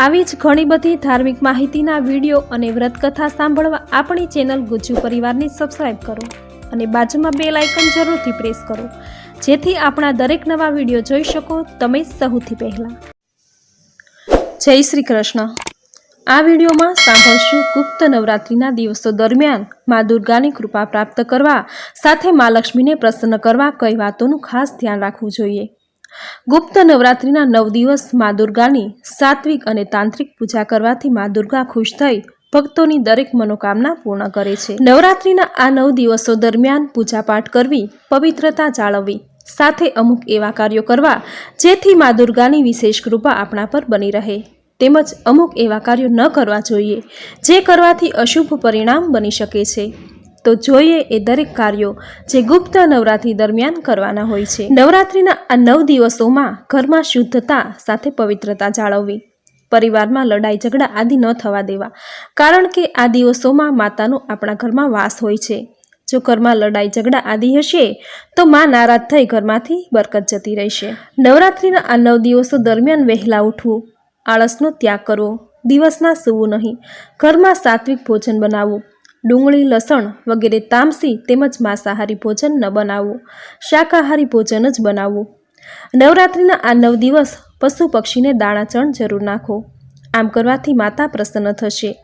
આવી જ ઘણી બધી ધાર્મિક માહિતીના વીડિયો અને વ્રતકથા સાંભળવા આપણી ચેનલ ગુજ્જુ પરિવારને સબસ્ક્રાઈબ કરો અને બાજુમાં બે લાઇકન જરૂરથી પ્રેસ કરો. જેથી આપણા દરેક નવા વીડિયો જોઈ શકો તમે સૌથી પહેલાં. જય શ્રી કૃષ્ણ. આ વિડીયોમાં સાંભળશું ગુપ્ત નવરાત્રિના દિવસો દરમિયાન મા દુર્ગાની કૃપા પ્રાપ્ત કરવા સાથે મા લક્ષ્મીને પ્રસન્ન કરવા કઈ વાતોનું ખાસ ધ્યાન રાખવું જોઈએ. ગુપ્ત નવરાત્રિના નવ દિવસ મા દુર્ગાની સાત્વિક અને તાંત્રિક પૂજા કરવાથી મા દુર્ગા ખુશ થઈ ભક્તોની દરેક મનોકામના પૂર્ણ કરે છે. નવરાત્રિના આ નવ દિવસો દરમિયાન પૂજાપાઠ કરવી, પવિત્રતા જાળવવી, સાથે અમુક એવા કાર્યો કરવા જેથી મા દુર્ગાની વિશેષ કૃપા આપણા પર બની રહે. તેમજ અમુક એવા કાર્યો ન કરવા જોઈએ, જે કરવાથી અશુભ પરિણામ બની શકે છે. તો જોઈએ એ દરેક કાર્યો જે ગુપ્ત નવરાત્રિ દરમિયાન કરવાના હોય છે. નવરાત્રિના આ નવ દિવસોમાં ઘરમાં શુદ્ધતા સાથે પવિત્રતા જાળવવી, પરિવારમાં લડાઈ ઝઘડા આદિ ન થવા દેવા, કારણ કે આ દિવસોમાં માતાનો આપણા ઘરમાં વાસ હોય છે. જો ઘરમાં લડાઈ ઝઘડા આદિ હશે, તો માં નારાજ થઈ ઘરમાંથી બરકત જતી રહેશે. નવરાત્રિના આ નવ દિવસો દરમિયાન વહેલા ઉઠવું, આળસનો ત્યાગ કરવો, દિવસના સૂવું નહીં, ઘરમાં સાત્વિક ભોજન બનાવવું ડુંગળી, લસણ વગેરે તામસી તેમજ માંસાહારી ભોજન ન બનાવવું. શાકાહારી ભોજન જ બનાવવું. નવરાત્રિના આ નવ દિવસ પશુ પક્ષીને દાણાચણ જરૂર નાખો. આમ કરવાથી માતા પ્રસન્ન થશે.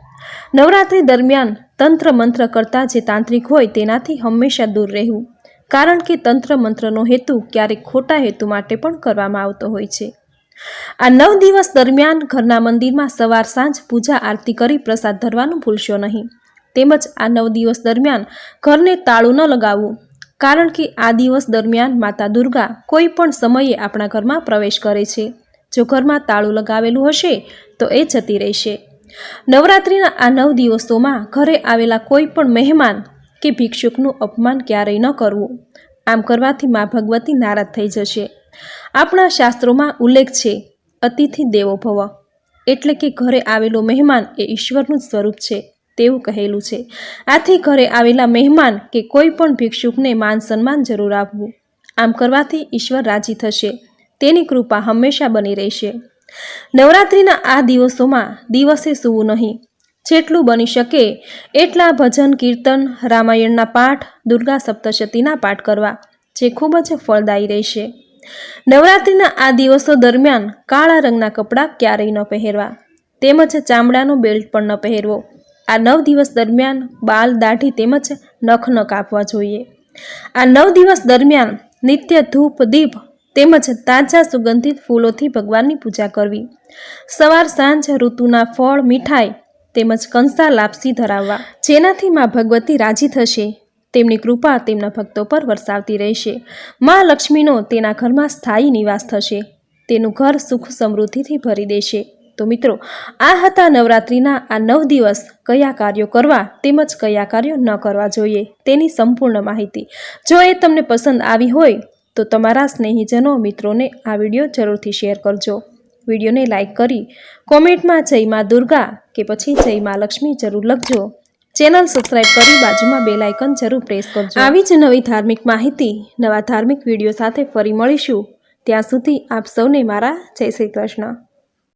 નવરાત્રિ દરમિયાન તંત્ર મંત્ર કરતા જે તાંત્રિક હોય તેનાથી હંમેશા દૂર રહેવું. કારણ કે તંત્ર મંત્રનો હેતુ ક્યારેક ખોટા હેતુ માટે પણ કરવામાં આવતો હોય છે. આ નવ દિવસ દરમિયાન ઘરના મંદિરમાં સવાર સાંજ પૂજા આરતી કરી પ્રસાદ ધરવાનું ભૂલશો નહીં. તેમજ આ નવ દિવસ દરમિયાન ઘરને તાળું ન લગાવવું. કારણ કે આ દિવસ દરમિયાન માતા દુર્ગા કોઈ પણ સમયે આપણા ઘરમાં પ્રવેશ કરે છે. જો ઘરમાં તાળું લગાવેલું હશે, તો એ જતી રહેશે. નવરાત્રિના આ નવ દિવસોમાં ઘરે આવેલા કોઈ પણ મહેમાન કે ભિક્ષુકનું અપમાન ક્યારેય ન કરવું. આમ કરવાથી મા ભગવતી નારાજ થઈ જશે. આપણા શાસ્ત્રોમાં ઉલ્લેખ છે, અતિથિ દેવો ભવ. એટલે કે ઘરે આવેલો મહેમાન એ ઈશ્વરનું સ્વરૂપ છે. તેવું કહેલું છે. આથી ઘરે આવેલા મહેમાન કે કોઈ પણ ભિક્ષુકને માન સન્માન જરૂર આપવું, આમ કરવાથી ઈશ્વર રાજી થશે. તેની કૃપા હંમેશા બની રહેશે. નવરાત્રિના આ દિવસોમાં દિવસે સૂવું નહીં. જેટલું બની શકે એટલા ભજન, કીર્તન, રામાયણના પાઠ, દુર્ગા સપ્તશતીના પાઠ કરવા, જે ખૂબ જ ફળદાયી રહેશે. નવરાત્રિના આ દિવસો દરમિયાન કાળા રંગના કપડાં ક્યારેય ન પહેરવા, તેમજ ચામડાનો બેલ્ટ પણ ન પહેરવો. આ નવ દિવસ દરમિયાન બાલ દાઢી તેમજ નખ ન કાપવા જોઈએ. આ નવ દિવસ દરમિયાન નિત્ય ધૂપ, દીપ તેમજ તાજા સુગંધિત ફૂલોથી ભગવાનની પૂજા કરવી. સવાર સાંજ ઋતુના ફળ, મીઠાઈ તેમજ કંસા લાપસી ધરાવવા. જેનાથી મા ભગવતી રાજી થશે. તેમની કૃપા તેમના ભક્તો પર વરસાવતી રહેશે. મા લક્ષ્મીનો તેના ઘરમાં સ્થાયી નિવાસ થશે. તેનું ઘર સુખ સમૃદ્ધિથી ભરી દેશે. તો મિત્રો, આ હતા નવરાત્રિના આ નવ દિવસ કયા કાર્યો કરવા તેમજ કયા કાર્યો ન કરવા જોઈએ તેની સંપૂર્ણ માહિતી. જો એ તમને પસંદ આવી હોય તો તમારા સ્નેહીજનો મિત્રોને આ વીડિયો જરૂરથી શેર કરજો. વિડીયોને લાઇક કરી કોમેન્ટમાં જય મા દુર્ગા કે પછી જય મા લક્ષ્મી જરૂર લખજો. ચેનલ સબસ્ક્રાઇબ કરી બાજુમાં બેલ આઇકન જરૂર પ્રેસ કરજો. આવી જ નવી ધાર્મિક માહિતી, નવા ધાર્મિક વીડિયો સાથે ફરી મળીશું. ત્યાં સુધી આપ સૌને મારા જય શ્રી કૃષ્ણ.